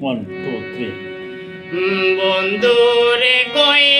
one two three বন্ধুরে কয়ে